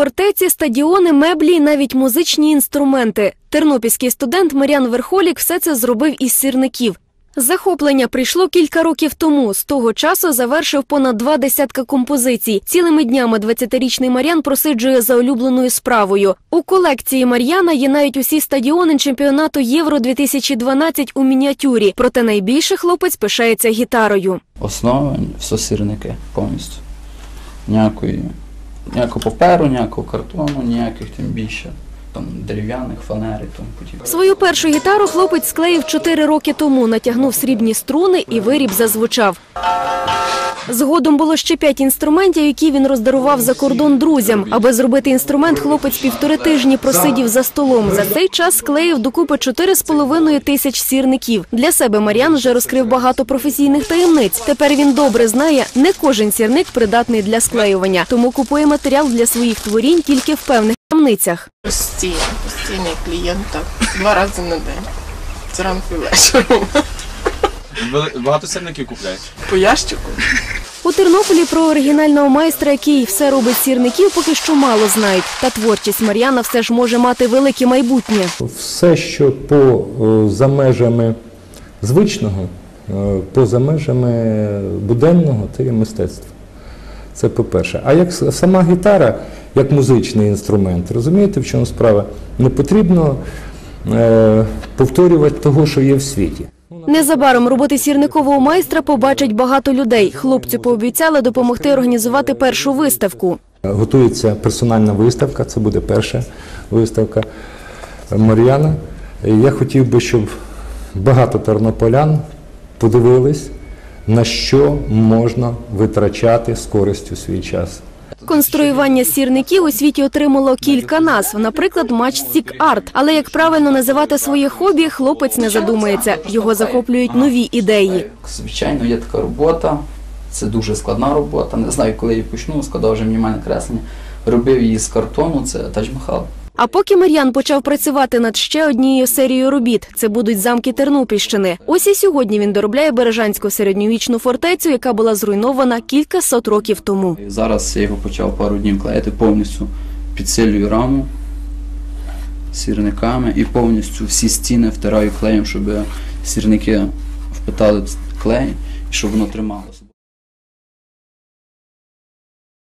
Фортеці, стадіони, меблі навіть музичні інструменти. Тернопільський студент Мар'ян Верхолік все це зробив із сірників. Захоплення прийшло кілька років тому. З того часу завершив понад два десятка композицій. Цілими днями 20-річний Мар'ян просиджує за улюбленою справою. У колекції Мар'яна є навіть усі стадіони чемпіонату Євро 2012 у мініатюрі. Проте найбільше хлопець пишається гітарою. Основа все сірники повністю. Ніякої, ніякого паперу, ніякого картону, ніяких тим більше там дерев'яних, фанери, тому подібне. Свою першу гітару хлопець склеїв 4 роки тому, натягнув срібні струни і виріб зазвучав. Згодом було ще п'ять інструментів, які він роздарував за кордон друзям. Аби зробити інструмент, хлопець півтори тижні просидів за столом. За цей час склеїв докупи 4,5 тисяч сірників. Для себе Мар'ян вже розкрив багато професійних таємниць. Тепер він добре знає, не кожен сірник придатний для склеювання, тому купує матеріал для своїх творінь тільки в певних крамницях. Постійно, постійний клієнт два рази на день. Зранку і вечором. Багато сирників купляєте? По ящику. У Тернополі про оригінального майстра, який все робить з сірників, поки що мало знають. Та творчість Мар'яна все ж може мати велике майбутнє. Все, що по е, за межами звичного, е, поза межами буденного, це є мистецтво. Це по-перше. А як сама гітара, як музичний інструмент, розумієте, в чому справа? Не потрібно е, повторювати того, що є в світі. Незабаром роботи сірникового майстра побачать багато людей. Хлопцю пообіцяли допомогти організувати першу виставку. Готується персональна виставка, це буде перша виставка Мар'яна. Я хотів би, щоб багато тернополян подивились, на що можна витрачати з користю свій час. Конструювання сірників у світі отримало кілька назв, наприклад, матчстік арт. Але як правильно називати своє хобі, хлопець не задумається. Його захоплюють нові ідеї. Звичайно, є така робота. Це дуже складна робота. Не знаю, коли її почну, складав вже мінімальне креслення. Робив її з картону, це Тадж-Махал. А поки Мар'ян почав працювати над ще однією серією робіт, це будуть замки Тернопільщини. Ось і сьогодні він доробляє Бережанську середньовічну фортецю, яка була зруйнована кілька сот років тому. Зараз я його почав пару днів клеїти повністю підсилюю раму сірниками і повністю всі стіни втираю клеєм, щоб сірники впитали клей і щоб воно трималося.